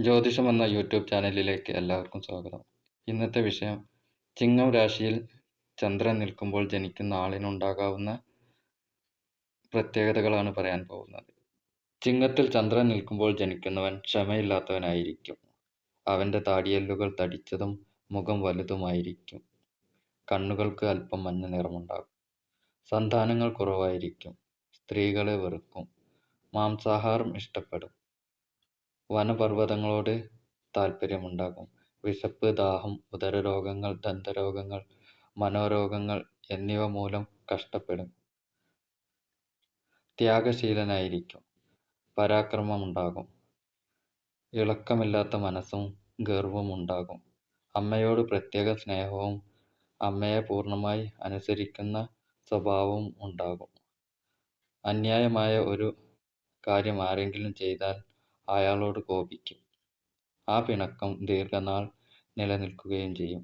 ജ്യോതിഷം എന്ന യൂട്യൂബ് ചാനലിലേക്ക് എല്ലാവർക്കും സ്വാഗതം. ഇന്നത്തെ വിഷയം ചിങ്ങം രാശിയിൽ ചന്ദ്രൻ നിൽക്കുമ്പോൾ ജനിക്കുന്ന ആളിനുണ്ടാകാവുന്ന പ്രത്യേകതകളാണ് പറയാൻ പോകുന്നത്. ചിങ്ങത്തിൽ ചന്ദ്രൻ നിൽക്കുമ്പോൾ ജനിക്കുന്നവൻ ക്ഷമയില്ലാത്തവനായിരിക്കും. അവന്റെ താടിയെല്ലുകൾ തടിച്ചതും മുഖം വലുതുമായിരിക്കും. കണ്ണുകൾക്ക് അല്പം മഞ്ഞ നിറമുണ്ടാകും. സന്താനങ്ങൾ കുറവായിരിക്കും. സ്ത്രീകളെ വെറുക്കും. മാംസാഹാരം ഇഷ്ടപ്പെടും. വനപർവതങ്ങളോട് താല്പര്യമുണ്ടാകും. വിശപ്പ് ദാഹം ഉദരരോഗങ്ങൾ ദന്തരോഗങ്ങൾ മനോരോഗങ്ങൾ എന്നിവ മൂലം കഷ്ടപ്പെടും. ത്യാഗശീലനായിരിക്കും. പരാക്രമമുണ്ടാകും. ഇളക്കമില്ലാത്ത മനസ്സും ഗർവവും ഉണ്ടാകും. അമ്മയോട് പ്രത്യേക സ്നേഹവും അമ്മയെ പൂർണമായി അനുസരിക്കുന്ന സ്വഭാവവും ഉണ്ടാകും. അന്യായമായ ഒരു കാര്യം ആരെങ്കിലും ചെയ്താൽ അയാളോട് കോപിക്കും. ആ പിണക്കം ദീർഘനാൾ നിലനിൽക്കുകയും ചെയ്യും.